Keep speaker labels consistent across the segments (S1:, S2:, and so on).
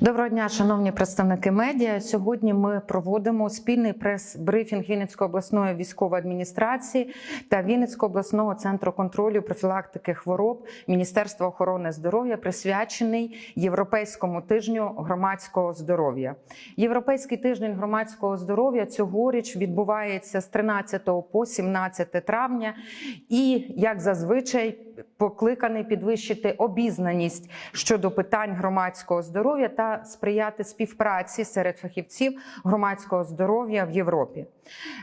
S1: Доброго дня, шановні представники медіа. Сьогодні ми проводимо спільний прес-брифінг Вінницької обласної військової адміністрації та Вінницького обласного центру контролю профілактики хвороб Міністерства охорони здоров'я, присвячений Європейському тижню громадського здоров'я. Європейський тиждень громадського здоров'я цьогоріч відбувається з 13 по 17 травня, і як зазвичай покликаний підвищити обізнаність щодо питань громадського здоров'я та сприяти співпраці серед фахівців громадського здоров'я в Європі.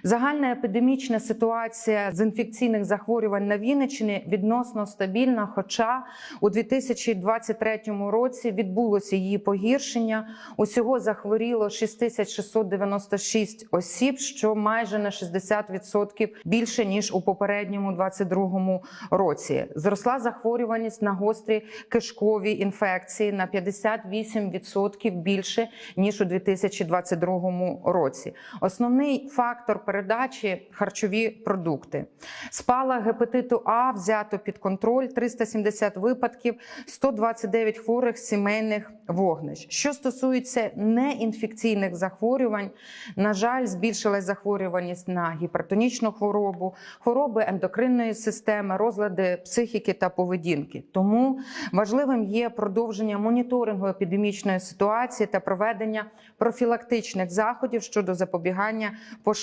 S1: Загальна епідемічна ситуація з інфекційних захворювань на Вінниччині відносно стабільна. Хоча у 2023 році відбулося її погіршення. Усього захворіло 6696 осіб, що майже на 60% більше ніж у попередньому 2022 році. Зросла захворюваність на гострі кишкові інфекції на 58% більше ніж у 2022 році. Основний фактор передачі харчові продукти. Спала гепатиту А взято під контроль 370 випадків, 129 хворих сімейних вогнищ. Що стосується неінфекційних захворювань, на жаль, збільшилась захворюваність на гіпертонічну хворобу, хвороби ендокринної системи, розлади психіки та поведінки. Тому важливим є продовження моніторингу епідемічної ситуації та проведення профілактичних заходів щодо запобігання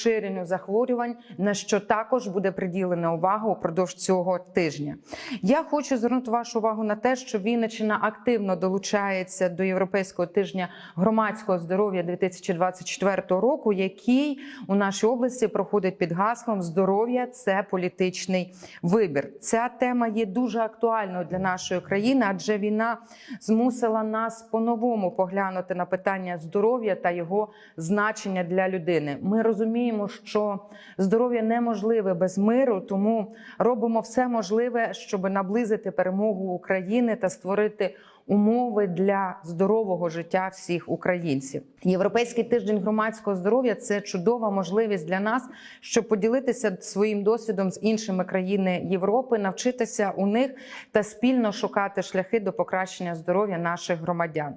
S1: поширенню захворювань, на що також буде приділена увага упродовж цього тижня. Я хочу звернути вашу увагу на те, що Вінниччина активно долучається до Європейського тижня громадського здоров'я 2024 року, який у нашій області проходить під гаслом Здоров'я це політичний вибір. Ця тема є дуже актуальною для нашої країни, адже війна змусила нас по-новому поглянути на питання здоров'я та його значення для людини. Ми розуміємо, що здоров'я неможливе без миру, тому робимо все можливе, щоб наблизити перемогу України та створити умови для здорового життя всіх українців. Європейський тиждень громадського здоров'я це чудова можливість для нас, щоб поділитися своїм досвідом з іншими країнами Європи, навчитися у них та спільно шукати шляхи до покращення здоров'я наших громадян.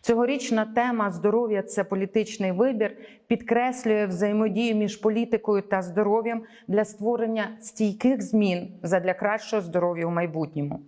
S1: Цьогорічна тема здоров'я це політичний вибір, підкреслює взаємодію між політикою та здоров'ям для створення стійких змін задля кращого здоров'я у майбутньому.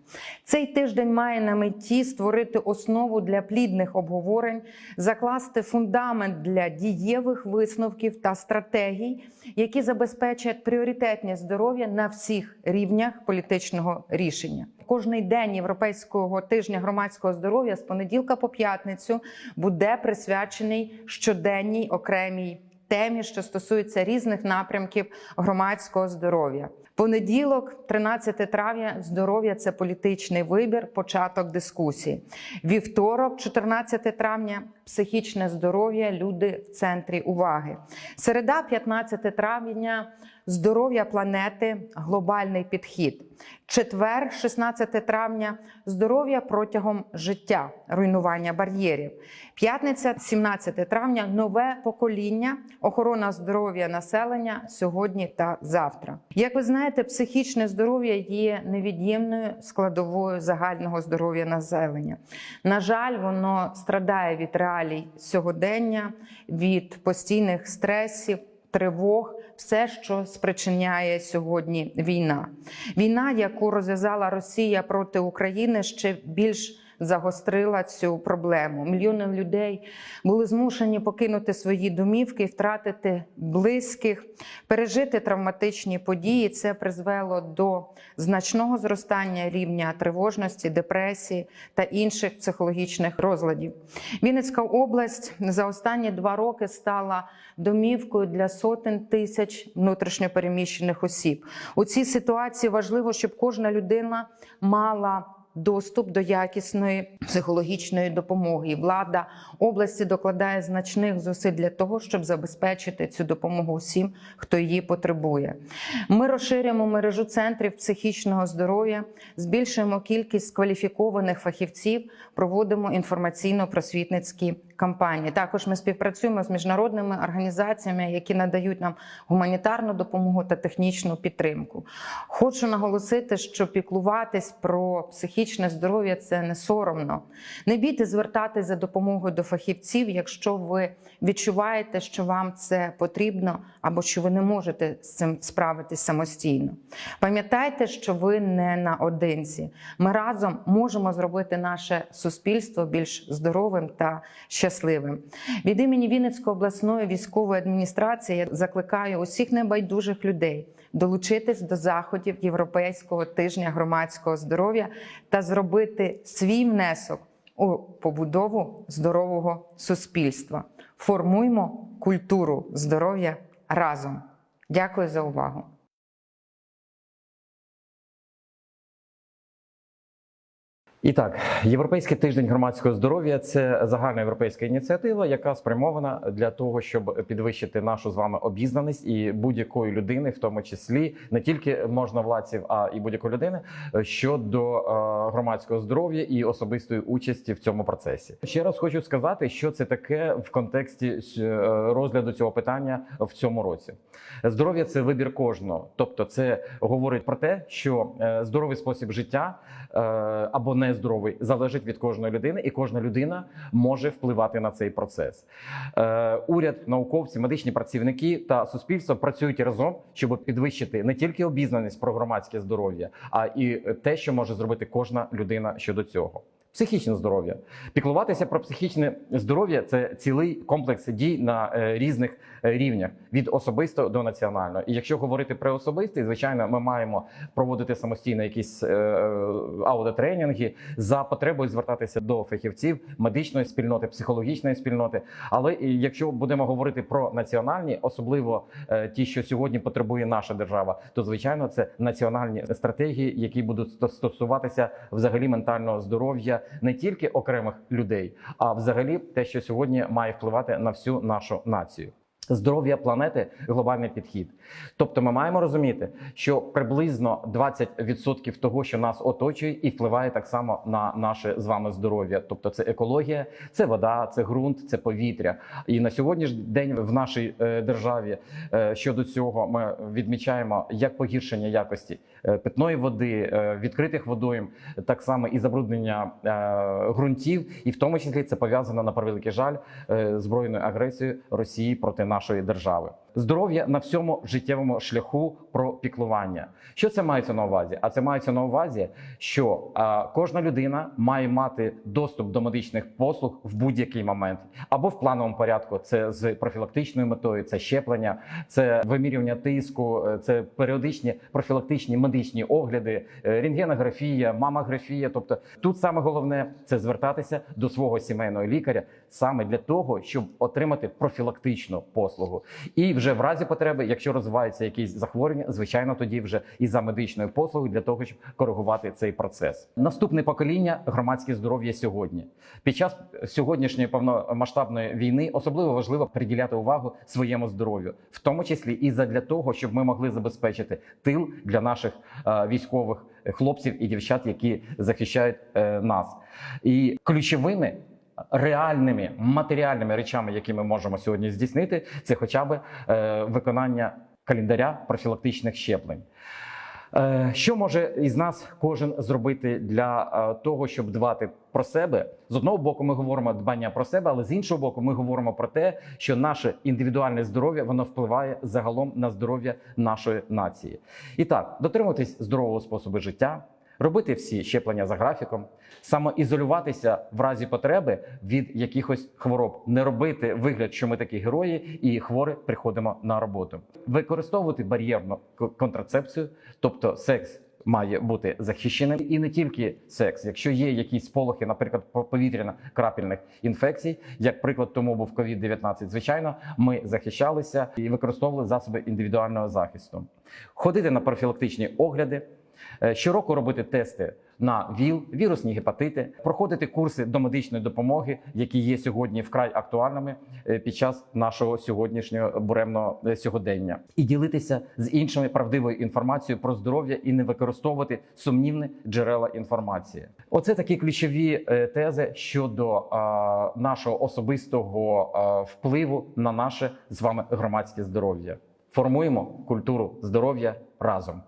S1: Цей тиждень має на меті створити основу для плідних обговорень, закласти фундамент для дієвих висновків та стратегій, які забезпечать пріоритетність здоров'я на всіх рівнях політичного рішення. Кожний день європейського тижня громадського здоров'я з понеділка по п'ятницю буде присвячений щоденній окремій темі, що стосується різних напрямків громадського здоров'я. Понеділок, 13 травня, здоров'я це політичний вибір, початок дискусії. Вівторок, 14 травня, психічне здоров'я, люди в центрі уваги. Середа, 15 травня, здоров'я планети, глобальний підхід. Четвер, 16 травня, здоров'я протягом життя, руйнування бар'єрів. П'ятниця, 17 травня, нове покоління, охорона здоров'я населення сьогодні та завтра. Як ви знаєте, психічне здоров'я є невід'ємною складовою загального здоров'я населення. На жаль, воно страдає від реалій сьогодення, від постійних стресів, тривог. Все, що спричиняє сьогодні війна, війна, яку розв'язала Росія проти України, ще більш загострила цю проблему. Мільйони людей були змушені покинути свої домівки, втратити близьких, пережити травматичні події. Це призвело до значного зростання рівня тривожності, депресії та інших психологічних розладів. Вінницька область за останні два роки стала домівкою для сотень тисяч внутрішньопереміщених осіб. У цій ситуації важливо, щоб кожна людина мала доступ до якісної психологічної допомоги. І влада області докладає значних зусиль для того, щоб забезпечити цю допомогу усім, хто її потребує. Ми розширюємо мережу центрів психічного здоров'я, збільшуємо кількість кваліфікованих фахівців, проводимо інформаційно-просвітницькі кампанії. Також ми співпрацюємо з міжнародними організаціями, які надають нам гуманітарну допомогу та технічну підтримку. Хочу наголосити, що піклуватись про психічне здоров'я це не соромно. Не бійте звертатись за допомогою до фахівців, якщо ви відчуваєте, що вам це потрібно або що ви не можете з цим справитись самостійно. Пам'ятайте, що ви не наодинці. Ми разом можемо зробити наше суспільство більш здоровим та щасливим. Від імені Вінницької обласної військової адміністрації я закликаю усіх небайдужих людей долучитись до заходів Європейського тижня громадського здоров'я та зробити свій внесок у побудову здорового суспільства. Формуймо культуру здоров'я разом. Дякую за увагу.
S2: І так, Європейський тиждень громадського здоров'я це загальна європейська ініціатива, яка спрямована для того, щоб підвищити нашу з вами обізнаність і будь-якої людини, в тому числі не тільки можновладців, а і будь-якої людини щодо е, громадського здоров'я і особистої участі в цьому процесі. Ще раз хочу сказати, що це таке в контексті е, розгляду цього питання в цьому році. Здоров'я це вибір кожного, тобто це говорить про те, що е, здоровий спосіб життя або нездоровий залежить від кожної людини, і кожна людина може впливати на цей процес. Е, Уряд, науковці, медичні працівники та суспільство працюють разом, щоб підвищити не тільки обізнаність про громадське здоров'я, а і те, що може зробити кожна людина щодо цього. Психічне здоров'я, піклуватися про психічне здоров'я це цілий комплекс дій на е, різних е, рівнях від особистого до національного. І якщо говорити про особистий, звичайно, ми маємо проводити самостійно якісь е, аудиотренінги за потребою звертатися до фахівців медичної спільноти, психологічної спільноти. Але якщо будемо говорити про національні, особливо ті, що сьогодні потребує наша держава, то звичайно це національні стратегії, які будуть стосуватися взагалі ментального здоров'я не тільки окремих людей, а взагалі те, що сьогодні має впливати на всю нашу націю. Здоров'я планети глобальний підхід. Тобто, ми маємо розуміти, що приблизно 20% того, що нас оточує, і впливає так само на наше з вами здоров'я. Тобто, це екологія, це вода, це ґрунт, це повітря. І на сьогоднішній день в нашій е, державі е, щодо цього ми відмічаємо як погіршення якості е, питної води, відкритих водойм, так само і забруднення ґрунтів, і в тому числі це пов'язано на превеликий жаль збройною агресією Росії проти нашої держави. Здоров'я на всьому життєвому шляху про піклування. Що це мається на увазі? А це мається на увазі, що е, кожна людина має мати доступ до медичних послуг в будь-який момент, або в плановому порядку. Це з профілактичною метою, це щеплення, це вимірювання тиску, е, це періодичні профілактичні медичні огляди, е, рентгенографія, мамографія. Тобто тут саме головне це звертатися до свого сімейного лікаря саме для того, щоб отримати профілактичну послугу. І вже в разі потреби, якщо розвивається якісь захворювання, звичайно, тоді вже і за медичною послугою для того, щоб коригувати цей процес. Наступне покоління громадське здоров'я сьогодні. Під час сьогоднішньої повномасштабної війни особливо важливо приділяти увагу своєму здоров'ю, в тому числі і задля того, щоб ми могли забезпечити тил для наших е, військових хлопців і дівчат, які захищають е, нас. І ключовими реальними матеріальними речами, які ми можемо сьогодні здійснити, це хоча б е, виконання календаря профілактичних щеплень. Е, Що може із нас кожен зробити для е, того, щоб дбати про себе? З одного боку, ми говоримо дбання про себе, але з іншого боку, ми говоримо про те, що наше індивідуальне здоров'я воно впливає загалом на здоров'я нашої нації. І так, дотримуватись здорового способу життя, робити всі щеплення за графіком, самоізолюватися в разі потреби від якихось хвороб, не робити вигляд, що ми такі герої, і хворі приходимо на роботу, використовувати бар'єрну контрацепцію, тобто секс. Має бути захищеним і не тільки секс. Якщо є якісь сполохи, наприклад, повітряно-крапельних інфекцій, як приклад тому був COVID-19, звичайно, ми захищалися і використовували засоби індивідуального захисту. Ходити на профілактичні огляди, Щороку робити тести на ВІЛ, вірусні гепатити, проходити курси до медичної допомоги, які є сьогодні вкрай актуальними е, під час нашого сьогоднішнього буремного е, сьогодення, і ділитися з іншими правдивою інформацією про здоров'я і не використовувати сумнівні джерела інформації. Оце такі ключові е, тези щодо е, нашого особистого е, впливу на наше з вами громадське здоров'я. Формуємо культуру здоров'я разом.